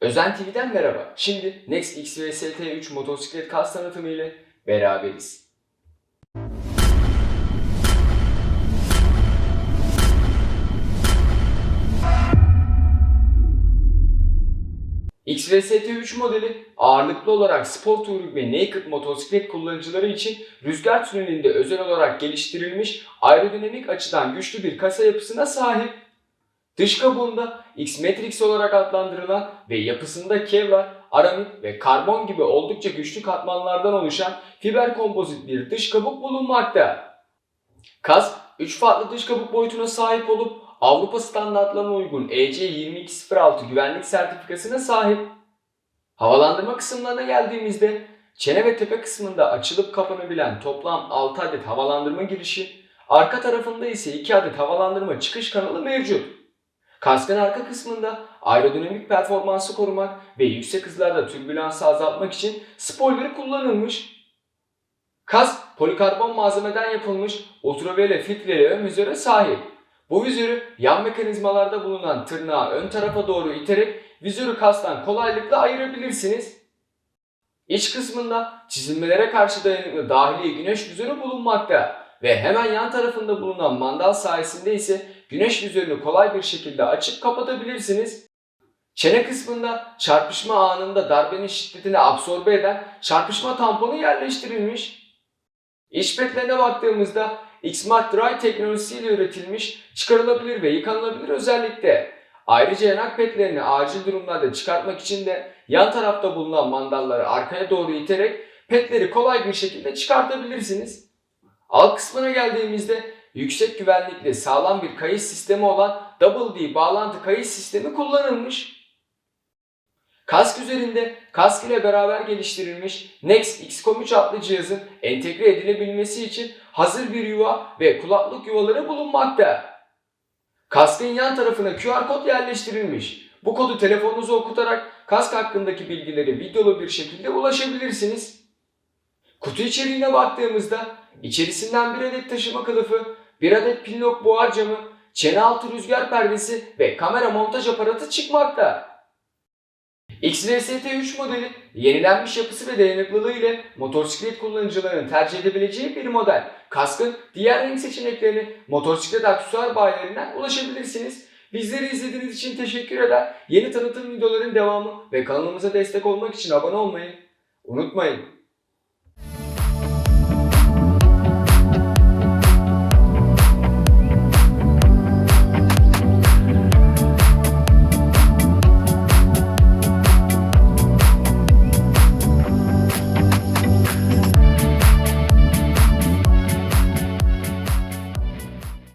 Özen TV'den merhaba. Şimdi Next XVST3 motosiklet kas tanıtımı ile beraberiz. XVST3 modeli ağırlıklı olarak spor touring ve naked motosiklet kullanıcıları için rüzgar tünelinde özel olarak geliştirilmiş aerodinamik açıdan güçlü bir kasa yapısına sahip. Dış kabuğunda X-Matrix olarak adlandırılan ve yapısında Kevlar, aramid ve karbon gibi oldukça güçlü katmanlardan oluşan fiber kompozit bir dış kabuk bulunmakta. Kas 3 farklı dış kabuk boyutuna sahip olup Avrupa standartlarına uygun E EC2206 güvenlik sertifikasına sahip. Havalandırma kısımlarına geldiğimizde çene ve tepe kısmında açılıp kapanabilen toplam 6 adet havalandırma girişi, arka tarafında ise 2 adet havalandırma çıkış kanalı mevcut. Kaskın arka kısmında aerodinamik performansı korumak ve yüksek hızlarda türbülansı azaltmak için spoiler kullanılmış. Kask polikarbon malzemeden yapılmış ultraviyole filtreli ön vizöre sahip. Bu vizörü yan mekanizmalarda bulunan tırnağı ön tarafa doğru iterek vizörü kastan kolaylıkla ayırabilirsiniz. İç kısmında çizilmelere karşı dayanıklı dahili güneş vizörü bulunmakta ve hemen yan tarafında bulunan mandal sayesinde ise güneş vizörünü kolay bir şekilde açıp kapatabilirsiniz. Çene kısmında çarpışma anında darbenin şiddetini absorbe eden çarpışma tamponu yerleştirilmiş. İç petlerine baktığımızda X-Mart Dry teknolojisiyle üretilmiş, çıkarılabilir ve yıkanılabilir özellikte. Ayrıca yanak petlerini acil durumlarda çıkartmak için de yan tarafta bulunan mandalları arkaya doğru iterek petleri kolay bir şekilde çıkartabilirsiniz. Alt kısmına geldiğimizde yüksek güvenlikli sağlam bir kayış sistemi olan Double D bağlantı kayış sistemi kullanılmış. Kask üzerinde kask ile beraber geliştirilmiş Next XCOM3 adlı cihazın entegre edilebilmesi için hazır bir yuva ve kulaklık yuvaları bulunmakta. Kaskın yan tarafına QR kod yerleştirilmiş. Bu kodu telefonunuza okutarak kask hakkındaki bilgileri videolu bir şekilde ulaşabilirsiniz. Kutu içeriğine baktığımızda içerisinden bir adet taşıma kılıfı, bir adet pinlock buhar camı, çene altı rüzgar perdesi ve kamera montaj aparatı çıkmakta. XVST3 modeli yenilenmiş yapısı ve dayanıklılığı ile motosiklet kullanıcılarının tercih edebileceği bir model. Kaskın diğer renk seçeneklerini motosiklet aksesuar bayilerinden ulaşabilirsiniz. Bizleri izlediğiniz için teşekkür eder. Yeni tanıtım videoların devamı ve kanalımıza destek olmak için abone olmayı unutmayın.